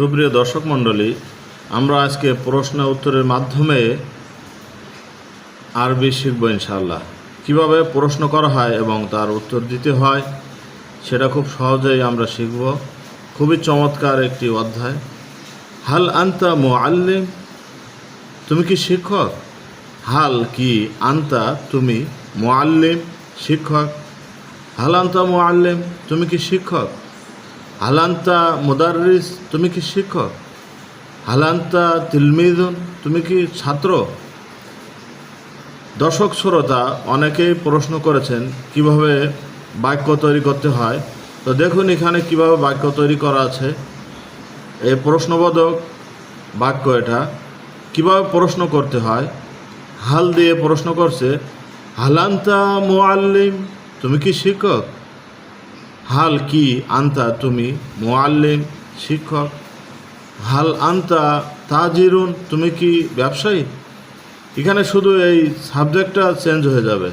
সুপ্রিয় দর্শক মণ্ডলী, আমরা আজকে প্রশ্ন উত্তরের মাধ্যমে আরবি শিখব ইনশাল্লাহ কীভাবে প্রশ্ন করা হয় এবং তার উত্তর দিতে হয়, সেটা খুব সহজেই আমরা শিখব। খুবই চমৎকার একটি অধ্যায়। হাল আন্তা মুআল্লিম? তুমি কি শিক্ষক? হাল কি আন্তা তুমি মুআল্লিম শিক্ষক? হাল আন্তা মুআল্লিম? তুমি কি শিক্ষক? হালান্তা মুদারিস তুমি কি শিক্ষক? হালান্তা তিলমিদুন তুমি কি ছাত্র? দর্শক শ্রোতা, অনেকেই প্রশ্ন করেছেন, কীভাবে বাক্য তৈরি করতে হয়? তো দেখুন এখানে কীভাবে বাক্য তৈরি করা আছে। এই প্রশ্নবোধক বাক্য এটা। কীভাবে প্রশ্ন করতে হয়? হাল দিয়ে প্রশ্ন করছে, হালান্তা মোয়াল্লিম তুমি কি শিক্ষক? হাল কি আন্তা তুমি মোয়াল্লিম, শিক্ষক? হাল আন্তা তাজিরুন, তুমি কি ব্যবসায়ী? এখানে শুধু এই সাবজেক্টটা চেঞ্জ হয়ে যাবে।